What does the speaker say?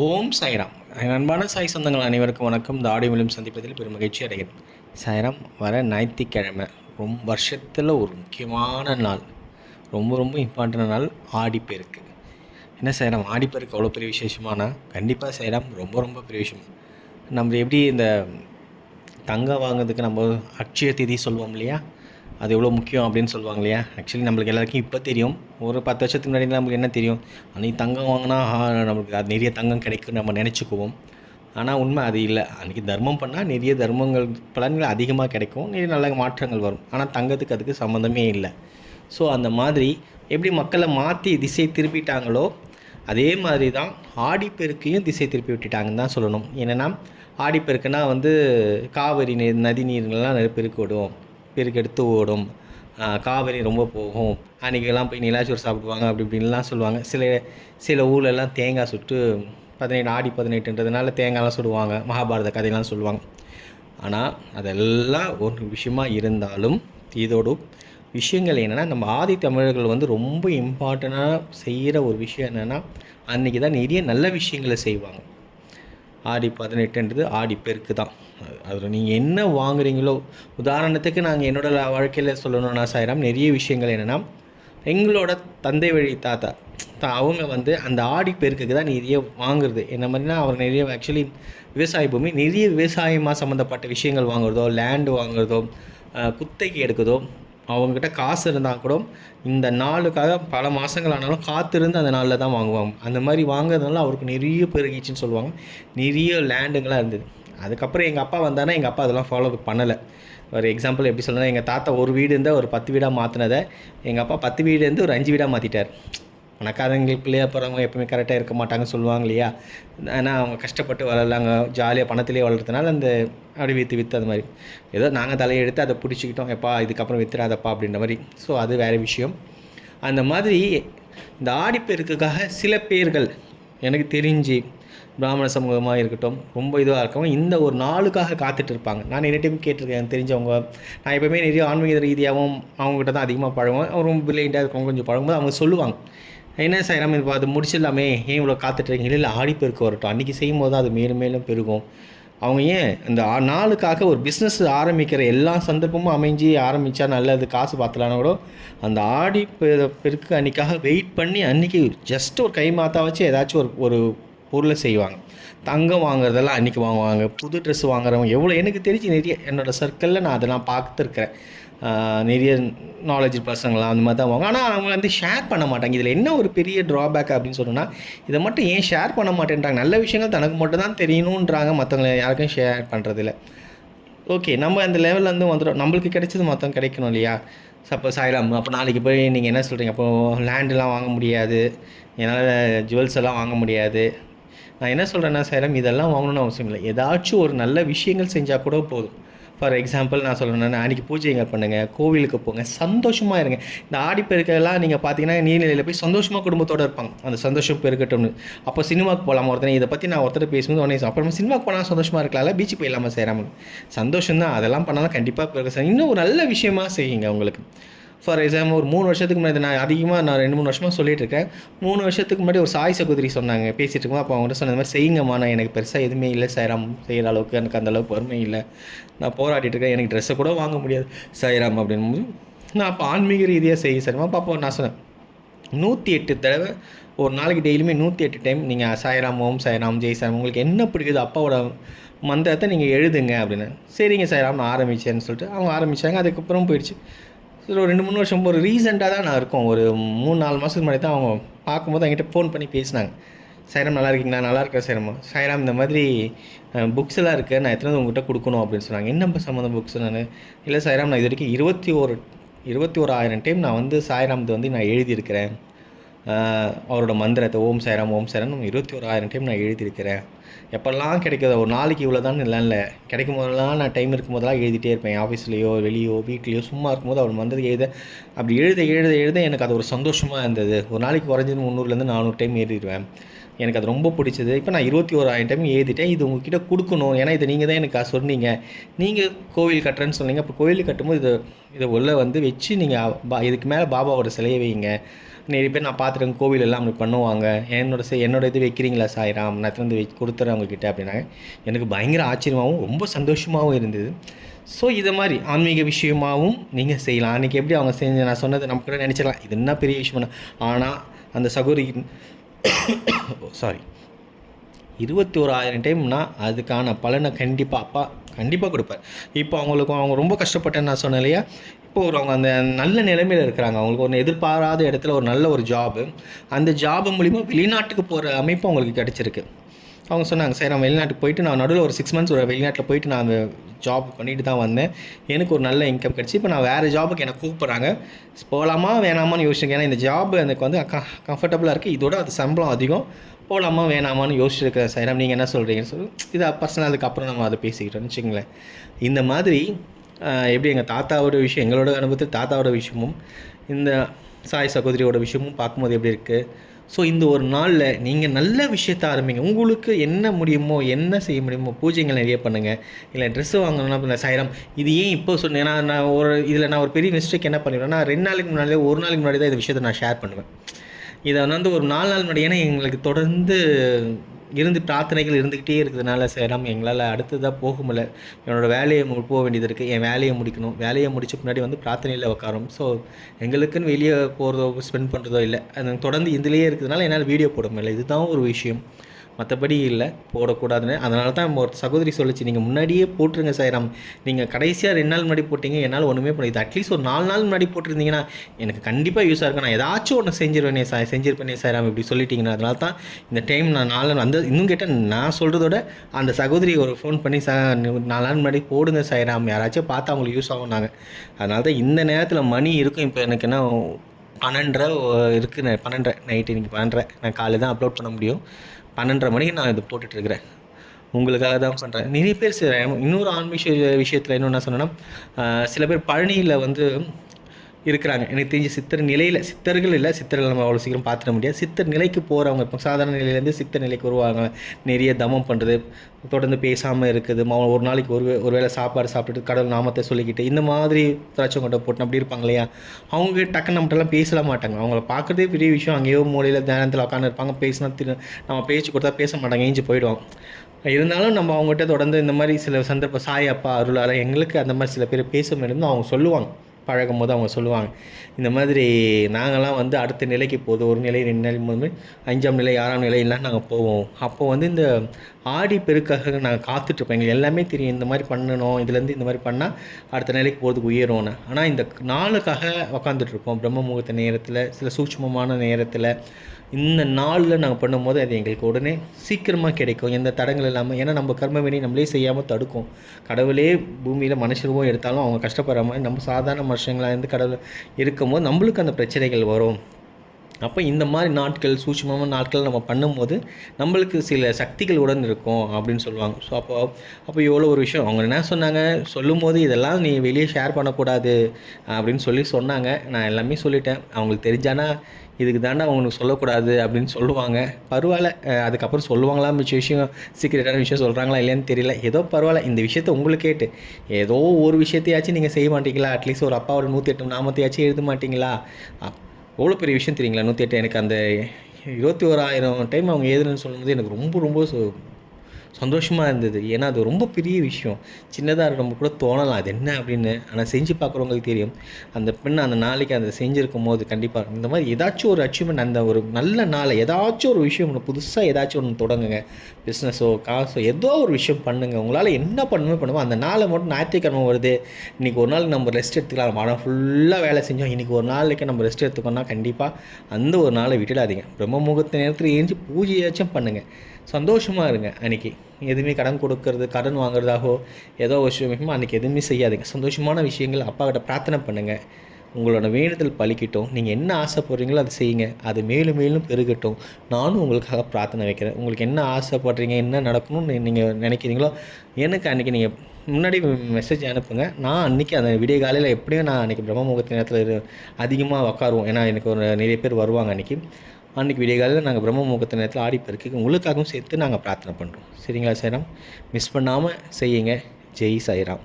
ஓம் சாய்ராம். அன்பான சாய் சொந்தங்கள் அனைவருக்கும் வணக்கம். இந்த ஆடியோ மூலம் சந்திப்பதில் பெரும் மகிழ்ச்சி அடைகிறேன். சாய்ராம் வர ஞாயிற்றுக்கிழமை ரொம்ப வருஷத்தில் ஒரு முக்கியமான நாள். ரொம்ப ரொம்ப இம்பார்ட்டன்ட் நாள் ஆடிப்பெருக்கு என்ன சாய்ராம் ஆடிப்பெருக்கு அவ்வளோ பெரிய விசேஷமானா? கண்டிப்பாக சாய்ராம் ரொம்ப ரொம்ப பெரிய விஷயம். நம்ம எப்படி இந்த தங்கம் வாங்குறதுக்கு நம்ம அட்சய திதி சொல்லுவோம் இல்லையா? அது எவ்வளோ முக்கியம் அப்படின்னு சொல்லுவாங்க இல்லையா ஆக்சுவலி நம்மளுக்கு எல்லாருக்கும் இப்போ தெரியும். ஒரு பத்து வருஷத்துக்கு முன்னாடி நம்மளுக்கு என்ன தெரியும்? அன்றைக்கி தங்கம் வாங்கினா நம்மளுக்கு அது நிறைய தங்கம் கிடைக்கும் நம்ம நினச்சிக்குவோம். ஆனால் உண்மை அது இல்லை. அன்றைக்கி தர்மம் பண்ணால் நிறைய தர்மங்கள் பலன்கள் அதிகமாக கிடைக்கும். நிறைய நல்ல மாற்றங்கள் வரும். ஆனால் தங்கத்துக்கு அதுக்கு சம்மந்தமே இல்லை. ஸோ அந்த மாதிரி எப்படி மக்களை மாற்றி திசை திருப்பிட்டாங்களோ அதே மாதிரி தான் ஆடிப்பெருக்கையும் திசை திருப்பி விட்டுட்டாங்கன்னு தான் சொல்லணும். என்னென்னா ஆடிப்பெருக்குன்னா வந்து காவிரி நீர் நதி நீர்கள்லாம் நிறைய பெருக்கு விடும் பெருக்கெடுத்து ஓடும். காவேரி காவிரி ரொம்ப போகும். அன்றைக்கெல்லாம் போய் நிலாச்சோறு சாப்பிடுவாங்க அப்படி இப்படின்லாம் சொல்லுவாங்க. சில சில ஊர்லெல்லாம் தேங்காய் சுட்டு பதினெட்டு ஆடி பதினெட்டுன்றதுனால தேங்காய்லாம் சுடுவாங்க. மகாபாரத கதையெல்லாம் சொல்லுவாங்க. ஆனால் அதெல்லாம் ஒரு விஷயமா இருந்தாலும் இதோட விஷயங்கள் என்னென்னா நம்ம ஆதி தமிழர்கள் வந்து ரொம்ப இம்பார்ட்டண்ட்டாக செய்கிற ஒரு விஷயம் என்னென்னா அன்றைக்கி தான் நிறைய நல்ல விஷயங்களை செய்வாங்க. ஆடி பதினெட்டுன்றது ஆடி பெருக்கு தான். அதில் நீங்கள் என்ன வாங்குறீங்களோ உதாரணத்துக்கு நாங்கள் என்னோட வாழ்க்கையில் சொல்லணும்னா சாயிரம் நிறைய விஷயங்கள் என்னென்னா எங்களோட தந்தை வழி தாத்தா தா- அவங்க வந்து அந்த ஆடி பெருக்குக்கு தான் நிறைய வாங்குறது. என்ன மாதிரினா அவர் நிறைய ஆக்சுவலி விவசாய பூமி நிறைய விவசாயமாக சம்மந்தப்பட்ட விஷயங்கள் வாங்குறதோ லேண்டு வாங்குறதோ குத்தைக்கு குத்தகைக்கு எடுக்குதோ அவங்கக்கிட்ட காசு இருந்தால் கூட இந்த நாளுக்காக பல மாதங்கள் ஆனாலும் காத்திருந்து அந்த நாளில் தான் வாங்குவாங்க. அந்த மாதிரி வாங்குறதுனால அவருக்கு நிறைய பெருகிச்சுன்னு சொல்லுவாங்க. நிறைய லேண்டுங்களாக இருந்தது. அதுக்கப்புறம் எங்கள் அப்பா வந்தானா எங்கள் அப்பா அதெல்லாம் ஃபாலோ பண்ணலை. ஒரு எக்ஸாம்பிள் எப்படி சொல்லணும்னா எங்கள் தாத்தா ஒரு வீடு இருந்தால் ஒரு பத்து வீடாக மாற்றினதை எங்கள் அப்பா பத்து வீடு இருந்து ஒரு அஞ்சு வீடாக மாற்றிட்டார் பணக்காரங்களுக்குள்ளேயே போகிறவங்க எப்பவுமே கரெக்டாக இருக்க மாட்டாங்கன்னு சொல்லுவாங்க இல்லையா? ஆனால் அவங்க கஷ்டப்பட்டு வளரலாங்க ஜாலியாக பணத்திலே வளர்றதுனால அந்த அப்படி விற்று விற்று அது மாதிரி. ஏதோ நாங்கள் தலையெடுத்து அதை பிடிச்சிக்கிட்டோம். எப்பா இதுக்கப்புறம் விற்றுறாதப்பா அப்படின்ற மாதிரி. ஸோ அது வேறு விஷயம். அந்த மாதிரி இந்த ஆடிப்பெருக்குக்காக சில பேர்கள் எனக்கு தெரிஞ்சு பிராமண சமூகமாக இருக்கட்டும் ரொம்ப இதுவாக இருக்கவும் இந்த ஒரு நாளுக்காக காத்துட்டு இருப்பாங்க. நான் நிறைய டைம் கேட்டிருக்கேன் எனக்கு தெரிஞ்சவங்க. நான் எப்பவுமே நிறைய ஆன்மீக ரீதியாகவும் அவங்ககிட்ட தான் அதிகமாக பழகுவேன். ரொம்ப பிரில்லியண்ட்டாக இருக்கவங்க கொஞ்சம் பழகும்போது அவங்க சொல்லுவாங்க. என்ன செய்யலாம் இப்போ அது முடிச்சிடலாமே. ஏன் இவ்வளோ காத்துட்ருக்கீங்க இல்லை ஆடிப்பெருக்கு வரட்டும். அன்றைக்கி செய்யும் போது அது மேலும் மேலும் பெருகும். அவங்க ஏன் இந்த ஆ- நாளுக்காக ஒரு பிஸ்னஸ் ஆரம்பிக்கிற எல்லா சந்தர்ப்பமும் அமைஞ்சு ஆரம்பித்தா நல்லது காசு பார்த்தலான்னா கூட அந்த ஆடி பெருக்கு அன்றைக்காக வெயிட் பண்ணி அன்றைக்கி ஜஸ்ட் ஒரு கை மாற்றா வச்சு ஏதாச்சும் ஒரு ஒரு பொருளை செய்வாங்க. தங்கம் வாங்குறதெல்லாம் அன்றைக்கி வாங்குவாங்க. புது ட்ரெஸ் வாங்குறவங்க எவ்வளோ எனக்கு தெரிஞ்சு நிறைய என்னோடய சர்க்கிளில் நான் அதெல்லாம் பார்த்துருக்குறேன். நிறைய நாலேஜ் பசங்களாம் அந்த மாதிரி தான் வாங்க ஆனால் அவங்க வந்து ஷேர் பண்ண மாட்டாங்க. இதில் என்ன ஒரு பெரிய ட்ராபேக் அப்படின்னு சொன்னால் இதை மட்டும் ஏன் ஷேர் பண்ண மாட்டேன்றாங்க? நல்ல விஷயங்கள் தனக்கு மட்டும் தான் தெரியணுன்றாங்க மற்றவங்களை யாருக்கும் ஷேர் பண்ணுறதில்ல ஓகே நம்ம அந்த லெவலில் வந்து வந்துடும் நம்மளுக்கு கிடைச்சது மொத்தம் கிடைக்கணும் இல்லையா? சப்போஸ் ஆயிலாம் அப்போ நாளைக்கு போய் நீங்கள் என்ன சொல்கிறீங்க அப்போ லேண்டெலாம் வாங்க முடியாது. என்னால் ஜுவல்ஸ் எல்லாம் வாங்க முடியாது. நான் என்ன சொல்கிறேன்னா சேரம் இதெல்லாம் வாங்கணும்னு அவசியம் இல்லை. ஏதாச்சும் ஒரு நல்ல விஷயங்கள் செஞ்சால் கூட போதும். ஃபார் எக்ஸாம்பிள் நான் சொல்லணும்னா அன்றைக்கி பூஜைகள் பண்ணுங்கள் கோவிலுக்கு போங்க சந்தோஷமாக இருங்க. இந்த ஆடி பெருக்கெல்லாம் நீங்கள் பார்த்தீங்கன்னா நீர்நிலையில் போய் சந்தோஷமாக குடும்பத்தோடு இருப்பாங்க. அந்த சந்தோஷம் பெருக்கட்டும்னு அப்போ சினிமாக்கு போகலாம் ஒருத்தனை இதை பற்றி நான் ஒருத்தர் பேசும்போது உடனே அப்புறமா சினிமாவுக்கு போனால் சந்தோஷமாக இருக்கலாம்ல பீச்சு போயிடலாமா சேராமல் சந்தோஷம் தான் அதெல்லாம் பண்ணாலும் கண்டிப்பாக பெருக்க சார் இன்னும் ஒரு நல்ல விஷயமா செய்யுங்க உங்களுக்கு. ஃபார் எக்ஸாம்பிள் ஒரு மூணு வருஷத்துக்கு முன்னாடி நான் அதிகமாக நான் ரெண்டு மூணு வருஷமாக சொல்லிட்டு இருக்கேன். மூணு வருஷத்துக்கு முன்னாடி ஒரு சாய் சகோதரி சொன்னாங்க பேசிகிட்டு இருக்கோம். அப்போ அவங்கள்ட்ட சொன்ன மாதிரி செய்யுங்கம்மா நான் எனக்கு பெருசாக எதுவுமே இல்லை சைராம் செய்கிற அளவுக்கு எனக்கு அந்தளவுக்கு வறுமை இல்லை. நான் போராடிட்டு இருக்கேன் எனக்கு ட்ரெஸ்ஸை கூட வாங்க முடியாது சைராம் அப்படின்போது நான் அப்போ ஆன்மீக ரீதியாக செய்ய சரிமா அப்போ நான் சொன்னேன் நூற்றி எட்டு தடவை ஒரு நாளைக்கு டெய்லியுமே நூற்றி எட்டு டைம் நீங்கள் சாய்ராம் ஓம் சாய்ராம் ஜெய் சாய்ராம் உங்களுக்கு என்ன பிடிக்குது அப்பாவோட மந்திரத்தை நீங்கள் எழுதுங்க அப்படின்னு சரிங்க சாய்ராம் நான் ஆரம்பிச்சேன்னு சொல்லிட்டு அவங்க ஆரம்பித்தாங்க அதுக்கப்புறம் போயிடுச்சு. சரி ஒரு ரெண்டு மூணு வருஷம் ஒரு ரீசெண்டாக தான் நான் இருக்கோம். ஒரு மூணு நாலு மாதத்துக்கு முன்னாடி தான் அவங்க பார்க்கும்போது என்கிட்ட ஃபோன் பண்ணி பேசினாங்க. சைராம் நல்லா இருக்கீங்களா? நல்லா இருக்கேன் சைரமா? சைராம் இந்த மாதிரி புக்ஸ் எல்லாம் இருக்குது நான் எத்தனை உங்ககிட்ட கொடுக்கணும்? அப்படின்னு சொன்னாங்க. என்ன சம்மந்தம் புக்ஸ் நான் இல்லை சைராம் நான் இது வரைக்கும் இருபத்தி ஒரு இருபத்தி ஒரு ஆயிரம் டைம் நான் வந்து சாய்ராம்து வந்து நான் எழுதியிருக்கிறேன். அவரோட மந்திரத்தை ஓம் சாய்ராம் ஓம் சாய்ராம் இருபத்தி ஒரு ஆயிரம் டைம் நான் எழுதியிருக்கிறேன். எப்போல்லாம் கிடைக்கிறத ஒரு நாளைக்கு இவ்வளோ தான் இல்லை இல்லை. கிடைக்கும் போதெல்லாம் நான் டைம் இருக்கும் போதெல்லாம் எழுதிட்டே இருப்பேன். ஆஃபீஸ்லேயோ வெளியோ வீட்லேயோ சும்மா இருக்கும்போது அவர் வந்தது எழுத அப்படி எழுத எழுத எழுத எனக்கு அது ஒரு சந்தோஷமாக இருந்தது. ஒரு நாளைக்கு குறைஞ்சது முந்நூறுலேருந்து நானூறு டைம் எழுதிடுவேன் எனக்கு அது ரொம்ப பிடிச்சது. இப்போ நான் இருபத்தி ஓராயிரம் டைம் எழுதிட்டேன் இது உங்ககிட்ட கொடுக்கணும். ஏன்னா இதை நீங்கள் தான் எனக்கு சொன்னீங்க. நீங்கள் கோவில் கட்டுறேன்னு சொன்னீங்க. அப்போ கோவில் கட்டும்போது இதை இதை உள்ள வந்து வச்சு நீங்கள் பா இதுக்கு மேலே பாபாவோட சிலையை வைங்க. நிறைய பேர் நான் பார்த்துருக்கேன். கோவில் எல்லாம் அப்படி பண்ணுவாங்க. என்னோட என்னோட இது வைக்கிறீங்களா சாய்ராம்? நான் வந்து வை கொடுத்து உங்ககிட்ட அப்படின்னாங்க எனக்கு பயங்கர ஆச்சரியமாகவும் ரொம்ப சந்தோஷமாகவும் இருந்தது. ஸோ இதை மாதிரி ஆன்மீக விஷயமாகவும் நீங்கள் செய்யலாம். அன்றைக்கி எப்படி அவங்க செஞ்சு நான் சொன்னது நம்ம கூட நினச்சிடலாம் இது என்ன பெரிய விஷயம் ஆனால் அந்த சகோதரி சாரி இருபத்தி ஓராயிரம் டைம்னா அதுக்கான பலனை கண்டிப்பாக அப்பா கண்டிப்பாக கொடுப்பார். இப்போ அவங்களுக்கு அவங்க ரொம்ப கஷ்டப்பட்டேன்னு நான் சொன்னேன் இல்லையா? இப்போ ஒரு அவங்க அந்த நல்ல நிலைமையில் இருக்கிறாங்க. அவங்களுக்கு ஒரு எதிர்பாராத இடத்துல ஒரு நல்ல ஒரு ஜாபு அந்த ஜாபு மூலிமா வெளிநாட்டுக்கு போகிற அமைப்பு அவங்களுக்கு கிடச்சிருக்கு. அவங்க சொன்னாங்க சரி நான் வெளிநாட்டுக்கு போயிட்டு நான் நடுவில் ஒரு சிக்ஸ் மந்த்ஸ் ஒரு வெளிநாட்டில் போயிட்டு நான் அந்த ஜாப் பண்ணிட்டு தான் வந்தேன். எனக்கு ஒரு நல்ல இன்கம் கிடச்சி. இப்போ நான் வேறு ஜாபுக்கு என்னை கூப்பிட்றாங்க. போகலாமா வேணாமான்னு யோசிச்சிருக்கேன். ஏன்னா இந்த ஜாப் எனக்கு வந்து கம்ஃபர்டபுளாக இருக்குது இதோட அது சம்பளம் அதிகம். போகலாமா வேணாமான்னு யோசிச்சிருக்கேன் சைரம் நீங்கள் என்ன சொல்கிறீங்கன்னு சொல்லி இது பர்சனல் அதுக்கப்புறம் நம்ம அதை பேசிக்கிட்டோம்னு வச்சுங்களேன் இந்த மாதிரி எப்படி எங்கள் தாத்தாவோட விஷயம் எங்களோட அனுபவத்தில் தாத்தாவோட விஷயமும் இந்த சாய் சகோதரியோட விஷயமும் பார்க்கும்போது எப்படி இருக்குது ஸோ இந்த ஒரு நாளில் நீங்கள் நல்ல விஷயத்த ஆரம்பிங்க. உங்களுக்கு என்ன முடியுமோ என்ன செய்ய முடியுமோ பூஜைகள் நிறைய பண்ணுங்கள் இல்லை ட்ரெஸ்ஸு வாங்கணும்னா இப்போ நான் சாயிரம் இது ஏன் இப்போ சொன்னேன் நான் நான் ஒரு இதில் நான் ஒரு பெரிய மிஸ்டேக் என்ன பண்ணிடுவேன்னா ரெண்டு நாளைக்கு முன்னாடியே ஒரு நாளைக்கு முன்னாடி தான் இந்த விஷயத்தை நான் ஷேர் பண்ணுவேன். இதை வந்து ஒரு நாலு நாள் முன்னாடி ஏன்னா எங்களுக்கு தொடர்ந்து இருந்து பிரார்த்தனைகள் இருந்துக்கிட்டே இருக்கிறதுனால சேரம் எங்களால் அடுத்ததாக போக முடியல. என்னோடய வேலையை மு- போக வேண்டியது இருக்குது என் வேலையை முடிக்கணும். வேலையை முடிச்ச பின்னாடி வந்து பிரார்த்தனையில் உட்காரும் ஸோ எங்களுக்குன்னு வெளியே போகிறதோ ஸ்பெண்ட் பண்ணுறதோ இல்லை. அது தொடர்ந்து இதுலேயே இருக்கிறதுனால என்னால் வீடியோ போட முடியல. இதுதான் ஒரு விஷயம். மற்றபடி இல்லை போடக்கூடாதுன்னு. அதனால தான் ஒரு சகோதரி சொல்லிச்சு நீங்கள் முன்னாடியே போட்டுருங்க சாய்ராம். நீங்கள் கடைசியாக ரெண்டு நாள் முன்னாடி போட்டிங்க என்னால் ஒன்றுமே பண்ண இது அட்லீஸ்ட் ஒரு நாலு நாள் முன்னாடி போட்டிருந்தீங்கன்னா எனக்கு கண்டிப்பாக யூஸாக இருக்கும். நான் ஏதாச்சும் ஒன்று செஞ்சிருவேனே சாய் செஞ்சிருப்பேனே சாய்ராம் இப்படி சொல்லிட்டீங்கன்னா அதனால தான் இந்த டைம் நான் நாலு நாள் அந்த இன்னும் கேட்டால் நான் சொல்கிறதோட அந்த சகோதரி ஒரு ஃபோன் பண்ணி சா நாலு நாள் முன்னாடி போடுங்க சாய்ராம். யாராச்சும் பார்த்தா அவங்களுக்கு யூஸ் ஆகும் நாங்கள் அதனால தான் இந்த நேரத்தில் மணி இருக்கும். இப்போ எனக்கு என்ன பன்னெண்டரை இருக்குது பன்னெண்டரை நைட்டு இன்றைக்கி பன்னெண்டரை. நான் காலையில் தான் அப்லோட் பண்ண முடியும். பன்னெண்டரை மணிக்கு நான் இது போட்டுட்ருக்கிறேன். உங்களுக்காக தான் பண்ணுறேன் நிறைய பேர் இன்னொரு ஆன்மீக விஷயத்தில் இன்னொன்று என்ன சொன்னேன்னா சில பேர் பழனியில் வந்து இருக்கிறாங்க. எனக்கு தெரிஞ்ச சித்தர் நிலையில் சித்தர்கள் இல்லை சித்தர்கள் நம்ம அவ்வளோ சீக்கிரம் பார்த்துட முடியாது. சித்தர் நிலைக்கு போகிறவங்க இப்போ சாதாரண நிலையிலேருந்து சித்தர் நிலைக்கு வருவாங்க. நிறைய தமம் பண்ணுறது தொடர்ந்து பேசாமல் இருக்குது. மௌ- ஒரு நாளைக்கு ஒரு ஒரு வேளை சாப்பாடு சாப்பிட்டுட்டு கடவுள் நாமத்தை சொல்லிக்கிட்டு இந்த மாதிரி திராட்சை கொண்டை போட்டு அப்படி இருப்பாங்க இல்லையா? அவங்க டக்குன்னு நம்மகிட்டலாம் பேசல மாட்டாங்க. அவங்கள பார்க்குறதே பெரிய விஷயம். அங்கேயோ மூலையில் தியானத்தில் உட்காந்து இருப்பாங்க. பேசினா திரு நம்ம பேச்சு கொடுத்தா பேச மாட்டாங்க. ஏஞ்சி போயிடுவாங்க. இருந்தாலும் நம்ம அவங்ககிட்ட தொடர்ந்து இந்த மாதிரி சில சந்தர்ப்ப சாய் அப்பா அருளால் எங்களுக்கு அந்த மாதிரி சில பேர் பேச முடியும் அவங்க சொல்லுவாங்க. பழகும் போது அவங்க சொல்லுவாங்க இந்த மாதிரி நாங்கள்லாம் வந்து அடுத்த நிலைக்கு போதும் ஒரு நிலை ரெண்டு நிலை மூணு நிலை, அஞ்சாம் நிலை ஆறாம் நிலையெல்லாம் நாங்கள் போவோம். அப்போ வந்து இந்த ஆடி பெருக்காக நாங்கள் காத்துட்ருப்போம் எங்களுக்கு எல்லாமே தெரியும். இந்த மாதிரி பண்ணணும். இதுலேருந்து இந்த மாதிரி பண்ணால் அடுத்த நிலைக்கு போகிறதுக்கு உயரும்னு. ஆனால் இந்த நாளுக்காக உக்காந்துட்ருப்போம் பிரம்ம முகூர்த்த நேரத்தில் சில சூட்சமமான நேரத்தில் இந்த நாளில் நாங்கள் பண்ணும்போது அது எங்களுக்கு உடனே சீக்கிரமாக கிடைக்கும். எந்த தடங்கள் இல்லாமல் ஏன்னா நம்ம கர்ம வினை நம்மளே செய்யாமல் தடுக்கும். கடவுளே பூமியில் மனுஷருவோ எடுத்தாலும் அவங்க கஷ்டப்படுற மாதிரி நம்ம சாதாரண மனுஷங்களாக இருந்து கடவுள் இருக்கும்போது நம்மளுக்கு அந்த பிரச்சனைகள் வரும். அப்போ இந்த மாதிரி நாட்கள் சூட்சமான நாட்கள் நம்ம பண்ணும்போது நம்மளுக்கு சில சக்திகள் உடன் இருக்கும் அப்படின்னு சொல்லுவாங்க. ஸோ அப்போ அப்போ எவ்வளோ ஒரு விஷயம். அவங்க என்ன சொன்னாங்க? சொல்லும்போது இதெல்லாம் நீ வெளியே ஷேர் பண்ணக்கூடாது அப்படின்னு சொல்லி சொன்னாங்க. நான் எல்லாமே சொல்லிட்டேன். அவங்களுக்கு தெரிஞ்சானா இதுக்கு தாண்டா அவங்களுக்கு சொல்லக்கூடாது அப்படின்னு சொல்லுவாங்க. பரவாயில்ல. அதுக்கப்புறம் சொல்லுவாங்களா? மிச்ச விஷயம் சீக்கிரட்டான விஷயம் சொல்கிறாங்களா இல்லையான்னு தெரியல. ஏதோ பரவாயில்ல. இந்த விஷயத்த உங்களுக்கு கேட்டு ஏதோ ஒரு விஷயத்தையாச்சும் நீங்கள் செய்ய மாட்டீங்களா? அட்லீஸ்ட் ஒரு அப்பாவோட நூற்றி எட்டு நாமத்தையாச்சும் எழுத மாட்டீங்களா? அப் எவ்வளோ பெரிய விஷயம் தெரியுங்களா? நூற்றி எட்டு எனக்கு அந்த இருபத்தி ஓராயிரம் டைம் அவங்க எழுதுனு சொல்லும்போது எனக்கு ரொம்ப ரொம்ப சந்தோஷமாக இருந்தது. ஏன்னா அது ரொம்ப பெரிய விஷயம். சின்னதாக இருக்கிறவங்க கூட தோணலாம். அது என்ன அப்படின்னு ஆனால் செஞ்சு பார்க்குறவங்களுக்கு தெரியும். அந்த பெண் அந்த நாளைக்கு அதை செஞ்சுருக்கும் போது கண்டிப்பாக இந்த மாதிரி ஏதாச்சும் ஒரு அச்சீவ்மெண்ட் அந்த ஒரு நல்ல நாளை ஏதாச்சும் ஒரு விஷயம் ஒன்று புதுசாக ஏதாச்சும் ஒன்று தொடங்குங்க. பிஸ்னஸோ காசோ ஏதோ ஒரு விஷயம் பண்ணுங்கள் உங்களால் என்ன பண்ணணுமோ பண்ணுவோம் அந்த நாளை மட்டும் ஞாயிற்றுக்கிழமை வருது. இன்றைக்கி ஒரு நாள் நம்ம ரெஸ்ட் எடுத்துக்கலாம். மனம் ஃபுல்லாக வேலை செஞ்சோம். இன்றைக்கி ஒரு நாளைக்கு நம்ம ரெஸ்ட் எடுத்துக்கோன்னா கண்டிப்பாக அந்த ஒரு நாளை விட்டுடாதீங்க. பிரம்ம முகூர்த்த நேரத்தில் ஏஞ்சி பூஜையாச்சும் பண்ணுங்கள் சந்தோஷமாக இருங்க அன்றைக்கி எதுவுமே கடன் கொடுக்கறது கடன் வாங்குறதாகவோ ஏதோ ஒரு விஷயமோ அன்றைக்கி எதுவுமே செய்யாதீங்க. சந்தோஷமான விஷயங்கள் அப்பாக்கிட்ட பிரார்த்தனை பண்ணுங்கள் உங்களோட வேண்டுதல் பழிக்கட்டும் நீங்கள் என்ன ஆசைப்படுறீங்களோ அதை செய்யுங்க. அது மேலும் மேலும் பெருகட்டும். நானும் உங்களுக்காக பிரார்த்தனை வைக்கிறேன். உங்களுக்கு என்ன ஆசைப்படுறீங்க என்ன நடக்கணும்னு நீங்கள் நினைக்கிறீங்களோ எனக்கு அன்றைக்கி நீங்கள் முன்னாடி மெசேஜ் அனுப்புங்க. நான் அன்றைக்கி அந்த விடிய காலையில் எப்படியும் நான் அன்றைக்கி பிரம்ம முகூர்த்த நேரத்தில் அதிகமாக உட்காருவோம் ஏன்னா எனக்கு ஒரு நிறைய பேர் வருவாங்க அன்றைக்கி அன்றைக்கி விடிய காலையில் நாங்கள் பிரம்ம முகூர்த்த நேரத்தில் ஆடி பெருக்கு உங்களுக்காகவும் சேர்த்து நாங்கள் பிரார்த்தனை பண்ணுறோம் சரிங்களா சாய்ராம் மிஸ் பண்ணாமல் செய்யுங்க. ஜெய் சாய்ராம்